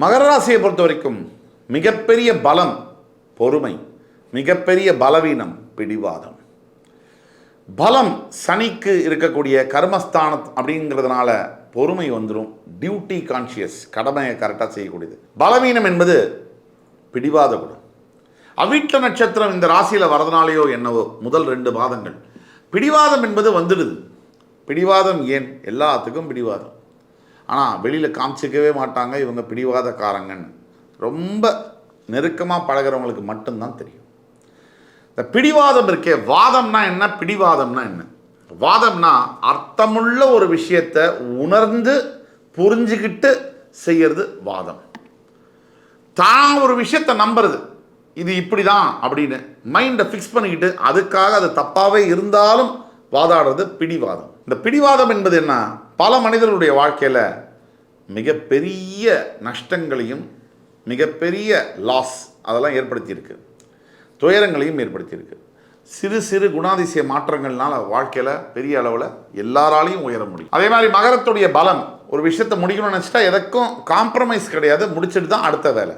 மகர ராசியை பொறுத்த வரைக்கும் மிகப்பெரிய பலம் பொறுமை மிகப்பெரிய பலவீனம் பிடிவாதம். பலம் சனிக்கு இருக்கக்கூடிய கர்மஸ்தானம் அப்படிங்கிறதுனால பொறுமை வந்துடும் டியூட்டி கான்ஷியஸ் கடமையை கரெக்டாக செய்யக்கூடியது. பலவீனம் என்பது பிடிவாத குணம். அவிட்ட நட்சத்திரம் இந்த ராசியில் வரதுனாலேயோ என்னவோ முதல் ரெண்டு மாதங்கள் பிடிவாதம் என்பது வந்துடுது. பிடிவாதம் ஏன்? எல்லாத்துக்கும் பிடிவாதம். ஆனால் வெளியில் காமிச்சிக்கவே மாட்டாங்க. இவங்க பிடிவாதக்காரங்கன்னு. ரொம்ப நெருக்கமாக பழகிறவங்களுக்கு மட்டும்தான் தெரியும். இந்த பிடிவாதம் இருக்கே வாதம்னா என்ன பிடிவாதம்னா என்ன? வாதம்னா அர்த்தமுள்ள ஒரு விஷயத்தை உணர்ந்து புரிஞ்சுக்கிட்டு செய்கிறது வாதம். தான் ஒரு விஷயத்தை நம்புறது. இது இப்படி தான் அப்படின்னு மைண்டை ஃபிக்ஸ் பண்ணிக்கிட்டு அதுக்காக அது தப்பாகவே இருந்தாலும் வாதாடுறது பிடிவாதம். இந்த பிடிவாதம் என்பது என்ன? பல மனிதர்களுடைய வாழ்க்கையில் மிகப்பெரிய நஷ்டங்களையும் மிகப்பெரிய லாஸ் அதெல்லாம் ஏற்படுத்தியிருக்கு. துயரங்களையும் ஏற்படுத்தியிருக்கு. சிறு சிறு குணாதிசய மாற்றங்கள்னால வாழ்க்கையில் பெரிய அளவில் எல்லாராலையும் உயர முடியும். அதே மாதிரி மகரத்துடைய பலம் ஒரு விஷயத்தை முடிக்கணும்னு நினச்சிட்டா எதற்கும் காம்ப்ரமைஸ் கிடையாது முடிச்சிட்டு தான் அடுத்த வேலை.